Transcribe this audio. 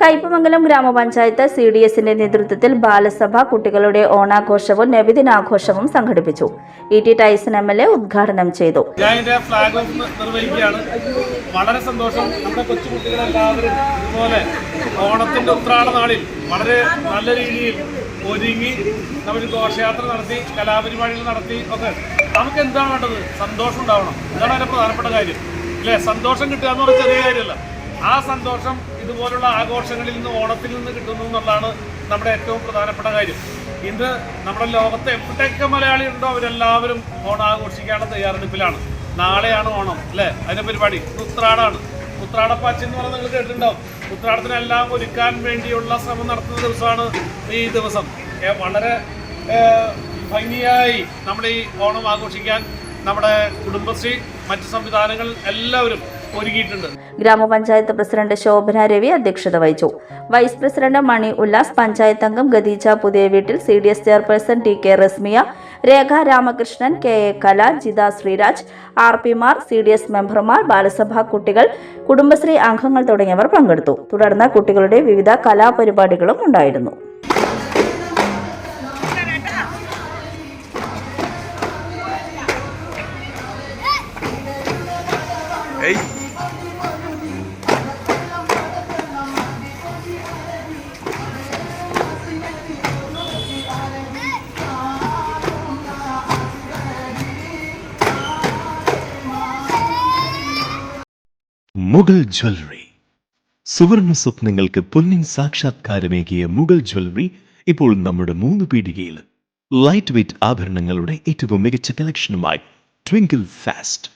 കയ്പമംഗലം ഗ്രാമപഞ്ചായത്ത് C D എസിന്റെ നേതൃത്വത്തിൽ ബാലസഭ കുട്ടികളുടെ ഓണാഘോഷവും നബിദിനാഘോഷവും സംഘടിപ്പിച്ചു. E T Tyson M L A ഉദ്ഘാടനം ചെയ്തു. ഫ്ലാഗ് ഓഫ് വളരെ സന്തോഷം. നമ്മുടെ കൊച്ചുകുട്ടികളെല്ലാവരും ഇതുപോലെ ഓണത്തിന്റെ ഉത്രാട നാളിൽ വളരെ നല്ല രീതിയിൽ ഒരുങ്ങി നമ്മൾ ഘോഷയാത്ര നടത്തി കലാപരിപാടികൾ നടത്തി ഒക്കെ നമുക്ക് എന്താണ് വേണ്ടത്? സന്തോഷം ഉണ്ടാവണം. ഇതാണ് അതിന്റെ പ്രധാനപ്പെട്ട കാര്യം. അല്ലേ? സന്തോഷം കിട്ടുക എന്ന് പറഞ്ഞ ചെറിയ കാര്യമല്ല. ആ സന്തോഷം ഇതുപോലുള്ള ആഘോഷങ്ങളിൽ നിന്ന് ഓണത്തിൽ നിന്ന് കിട്ടുന്നു എന്നുള്ളതാണ് നമ്മുടെ ഏറ്റവും പ്രധാനപ്പെട്ട കാര്യം. ഇന്ന് നമ്മുടെ ലോകത്തെ എവിടെയൊക്കെ മലയാളി ഉണ്ടോ അവരെല്ലാവരും ഓണം ആഘോഷിക്കാനുള്ള തയ്യാറെടുപ്പിലാണ്. നാളെയാണ് ഓണം അല്ലേ? അതിന്റെ പരിപാടി. ഉത്രാടാണ് ഉത്രാടപ്പാച്ചി എന്ന് പറഞ്ഞാൽ നിങ്ങൾ കേട്ടിട്ടുണ്ടാവും. ഉത്രാടത്തിനെല്ലാം ഒരുക്കാൻ വേണ്ടിയുള്ള ശ്രമം നടത്തുന്ന ദിവസമാണ് ഈ ദിവസം. വളരെ ഭംഗിയായി നമ്മുടെ ഈ ഓണം ആഘോഷിക്കാൻ നമ്മുടെ കുടുംബശ്രീ മറ്റ് സംവിധാനങ്ങൾ എല്ലാവരും ഗ്രാമപഞ്ചായത്ത് പ്രസിഡന്റ് ശോഭന രവി അധ്യക്ഷത വഹിച്ചു. വൈസ് പ്രസിഡന്റ് മണി ഉല്ലാസ് പഞ്ചായത്ത് അംഗം ഗദീജ പുതിയ വീട്ടിൽ C D S chairperson T K Rasmiya Rekha Ramakrishnan K A Kala Jitha Sreeraj R പിമാർ സി ഡി എസ് മെമ്പർമാർ ബാലസഭാ കുട്ടികൾ കുടുംബശ്രീ അംഗങ്ങൾ തുടങ്ങിയവർ പങ്കെടുത്തു. തുടർന്ന് കുട്ടികളുടെ വിവിധ കലാപരിപാടികളും ഉണ്ടായിരുന്നു. മുഗൾ ജ്വല്ലറി. സുവർണ സ്വപ്നങ്ങൾക്ക് പൊന്നിൻ സാക്ഷാത്കാരമേകിയ മുഗൾ ജ്വല്ലറി ഇപ്പോൾ നമ്മുടെ മൂന്ന് പീടികയിൽ. ലൈറ്റ് വെയ്റ്റ് ആഭരണങ്ങളുടെ ഏറ്റവും മികച്ച കളക്ഷനുമായി ട്വിങ്കിൾ ഫാസ്റ്റ്